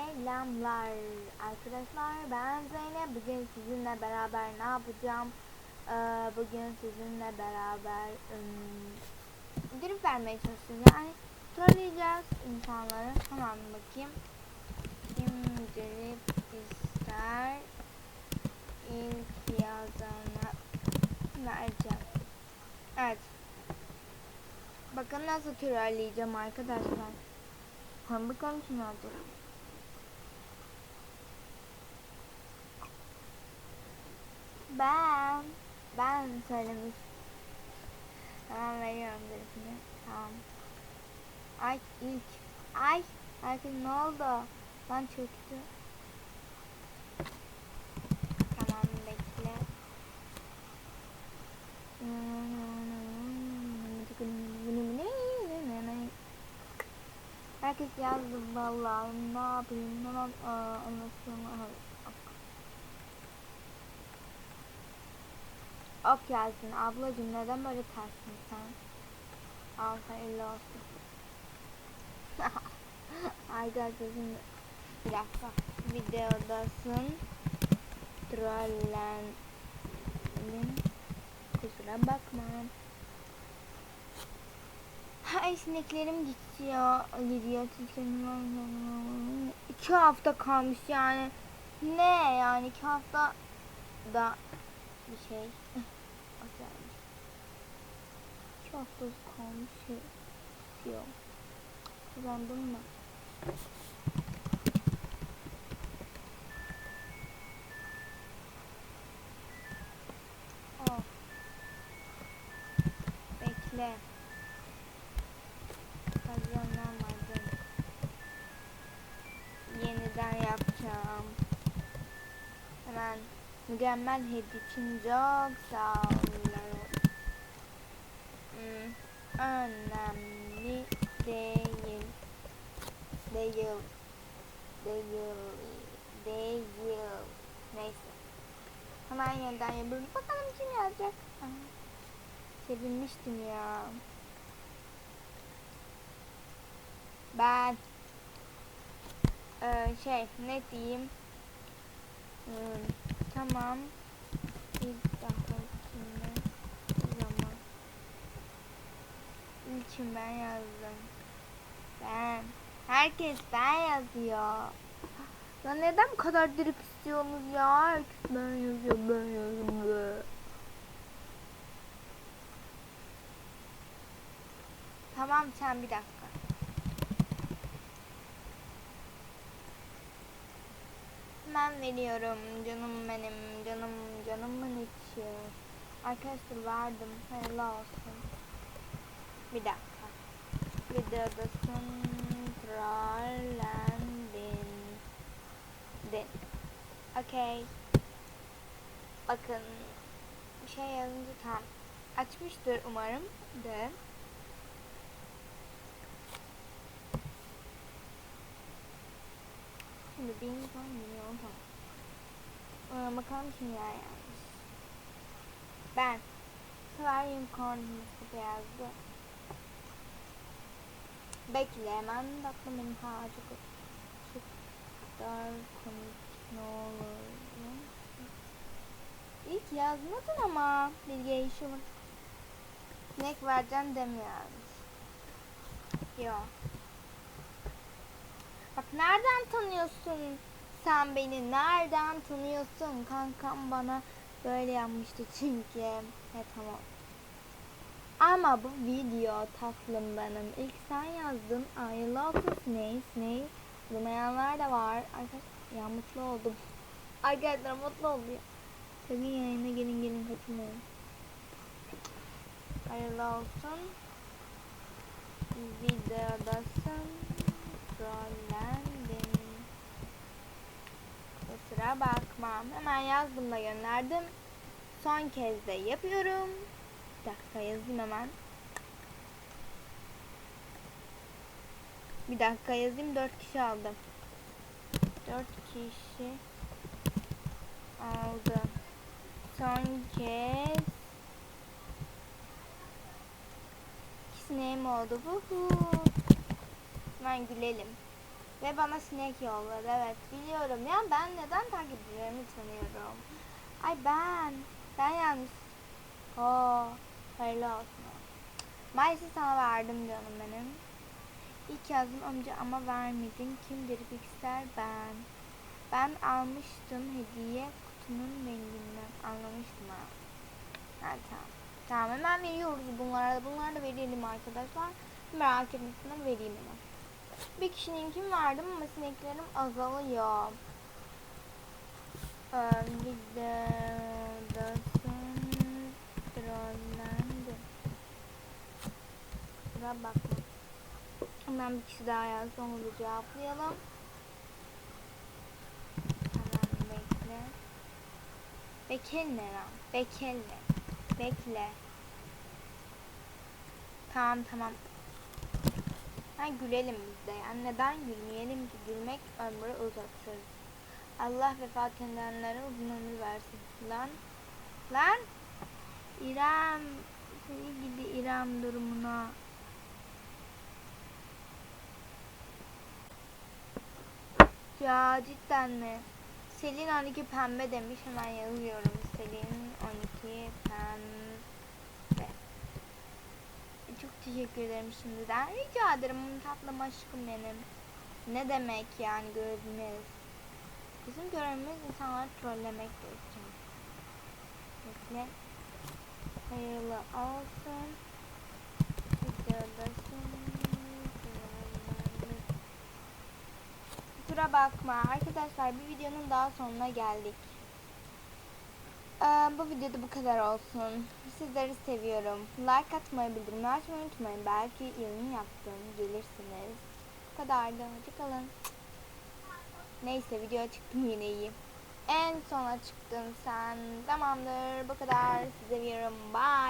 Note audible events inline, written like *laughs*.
Selamlar. Arkadaşlar ben Zeynep. Bugün sizinle beraber ne yapacağım? Ee, bugün sizinle beraber ım, grip vermeye çalışacağız. Yani trolleyeceğiz insanları. Hemen bakayım. Kim grip ister? İlk yazana vereceğim. Evet. Bakın nasıl trolleyeceğim arkadaşlar. Bakalım şunu alacağım Ben, ben söylemiş. Tamam veriyorum birisini. Tamam. Ay ilk. Ay, herkes ne oldu? Lan çöktü. Tamam bekle. Herkes yazdı vallahi ne yapayım hemen aa, anlatıyorum. Ok gelsin. Ablacım neden böyle tersin sen? Al hayırlı olsun. *laughs* Arkadaşlar şimdi bir dakika. Videodasın. Trollenin kusura bakma. Ay sineklerim gidiyor. Gidiyor. İki hafta kalmış yani. Ne yani iki hafta da bir şey. *laughs* Acayip. İki hafta kalmış şey. Yok. Kazandım mı? Oh. Bekle. Kazanamadım. Yeniden yapacağım. Hemen mükemmel hediye için çok sağ olun. Hmm, önemli değil. Değil. Değil. Değil. Neyse. Hemen yeniden yapıyorum. Bakalım kim yazacak. Sevinmiştim ya. Ben ee, şey ne diyeyim? Hmm, tamam. Bir daha kimde zaman. İlkin ben yazdım. Ben. Herkes ben yazıyor. Ya neden bu kadar drip istiyorsunuz ya? Herkes ben yazıyor, ben yazıyorum. Tamam sen bir dakika. Hemen veriyorum canım benim canım canımın içi. Arkadaşlar verdim hayırlı olsun. Bir dakika. Videodasın trollendin. Din. Okey. Bakın bir şey yazınca tam açmıştır umarım de. Şimdi bir insan milyon tamam. Ee, bakalım kimler yazmış. Ben. Sever unicorn Mustafa yazdı. Bekle hemen aklıma benim ha çok çok dar komik ne olur. İlk yazmadın ama Bilge işim. Sinek vereceğim demiyormuş. Yok. Bak nereden tanıyorsun sen beni? Nereden tanıyorsun? Kankam bana böyle yapmıştı çünkü. He tamam. Ama bu video tatlım benim. İlk sen yazdın. I love the snake. Snake. Bulmayanlar da var. Arkadaşlar ya mutlu oldum. *laughs* Arkadaşlar mutlu oldum. Senin yayına gelin gelin katılmayın. Hayırlı olsun. Videodasın. Trollendin. Kusura bakma. Hemen yazdım da gönderdim. Son kez de yapıyorum. Bir dakika yazayım hemen. Bir dakika yazayım. Dört kişi aldım. Dört kişi aldı. Son kez neyim oldu? Vuhu. Hemen gülelim. Ve bana sinek yolladı. Evet biliyorum. Ya ben neden takipçilerimi tanıyorum. Ay ben. Ben yanlış. Oo, hayırlı olsun. Maalesef sana verdim canım benim. İlk yazdım amca ama vermedin. Kimdir Pixel ben. Ben almıştım hediye kutunun renginden. Anlamıştım ha. Ha tamam. Tamam hemen veriyoruz bunlara da. Bunları da verelim arkadaşlar. Merak etmesinden vereyim hemen. Bir kişinin kim verdim ama sineklerim azalıyor. Ee, videodasın trollendi. Buna bakma. Hemen bir kişi daha yazdı onu cevaplayalım. Hemen bekle. Bekle lan. Bekle. Bekle. Tamam tamam. Ha gülelim biz de. Yani neden gülmeyelim ki? Gülmek ömrü uzatır. Allah vefat edenlere uzun ömür versin. Lan. Lan. İrem. Seni gidi İrem durumuna. Ya cidden mi? Selin 12 pembe demiş. Hemen yazıyorum. Selin 12 pembe. Çok teşekkür ederim şimdiden. Rica ederim tatlım aşkım benim. Ne demek yani görevimiz? Bizim görevimiz insanları trollemek için. Bekle. Hayırlı olsun. Videodasın. Kusura bakma arkadaşlar bir videonun daha sonuna geldik. Ee, bu videoda bu kadar olsun. Sizleri seviyorum. Like atmayı, bildirimleri açmayı unutmayın. Belki yayın yaptım, gelirsiniz. Bu kadardı. Hoşçakalın. Neyse video çıktım yine iyi. En sona çıktın sen. Tamamdır bu kadar. Sizi seviyorum. Bye.